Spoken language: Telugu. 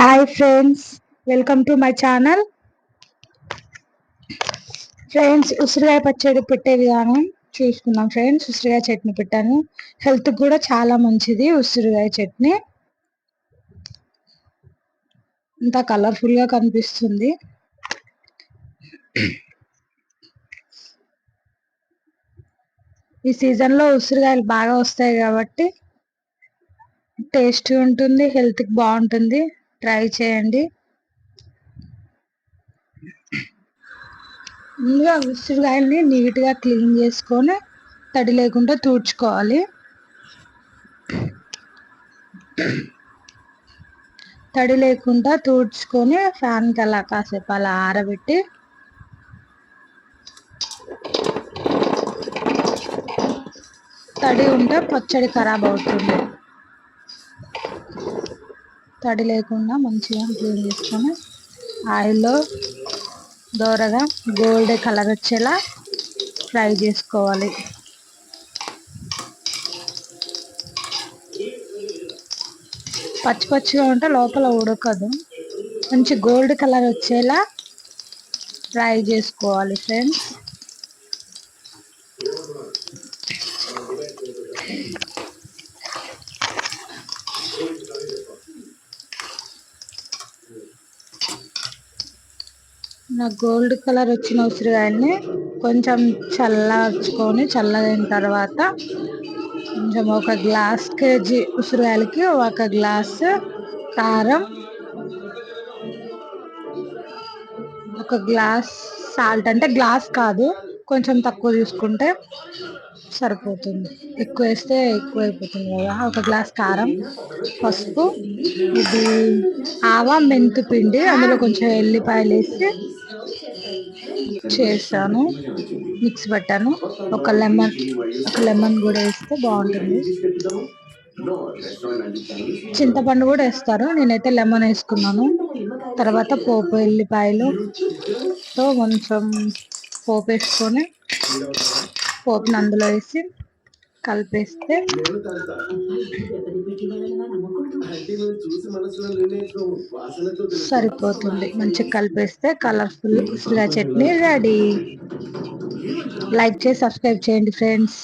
Hi friends welcome to my channel friends ఉసిరికాయ పచ్చడి పెట్టే విధానం చూసుకుందాం ఫ్రెండ్స్ ఉసిరికాయ చట్నీ పెట్టాను. హెల్త్ కూడా చాలా మంచిది ఉసిరికాయ చట్నీ. ఇంత కలర్ఫుల్గా కనిపిస్తుంది. ఈ సీజన్లో ఉసిరికాయలు బాగా వస్తాయి కాబట్టి టేస్టీ ఉంటుంది హెల్త్కి బాగుంటుంది. ట్రై చేయండి. ముందుగా ఉసిరికాయల్ని నీట్గా క్లీన్ చేసుకొని తడి లేకుండా తూడ్చుకోవాలి. తడి లేకుండా తూడ్చుకొని ఫ్యాన్కి అలా కాసేపు అలా ఆరబెట్టి తడి ఉంటే పచ్చడి ఖరాబ్ అవుతుంది. తడి లేకుండా మంచిగా క్లీన్ చేసుకొని ఆయిల్లో దోరగా గోల్డ్ కలర్ వచ్చేలా ఫ్రై చేసుకోవాలి. పచ్చి పచ్చిగా ఉంటే లోపల ఉడకదు. మంచి గోల్డ్ కలర్ వచ్చేలా ఫ్రై చేసుకోవాలి ఫ్రెండ్స్. నాకు గోల్డ్ కలర్ వచ్చిన ఉసిరికాయల్ని కొంచెం చల్లార్చుకొని చల్లదైన తర్వాత కొంచెం ఒక గ్లాస్ కేజీ ఉసిరికాయలకి ఒక గ్లాస్ కారం ఒక గ్లాస్ సాల్ట్. అంటే గ్లాస్ కాదు కొంచెం తక్కువ తీసుకుంటే సరిపోతుంది. ఎక్కువ వేస్తే ఎక్కువ అయిపోతుంది కదా. ఒక గ్లాస్ కారం పసుపు ఇది ఆవా మెంతు పిండి అందులో కొంచెం ఎల్లిపాయలు వేసి చేస్తాను మిక్స్ పెట్టాను. ఒక లెమన్ ఒక లెమన్ కూడా వేస్తే బాగుంటుంది. చింతపండు కూడా వేస్తారు. నేనైతే లెమన్ వేసుకున్నాను. తర్వాత పోపు ఎల్లిపాయలు తో కొంచెం పోపు వేసుకొని పోపుని అందులో వేసి కలిపేస్తే సరిపోతుంది. మంచిగా కలిపేస్తే కలర్ఫుల్ చట్నీ రెడీ లైక్ చేసి సబ్స్క్రైబ్ చేయండి ఫ్రెండ్స్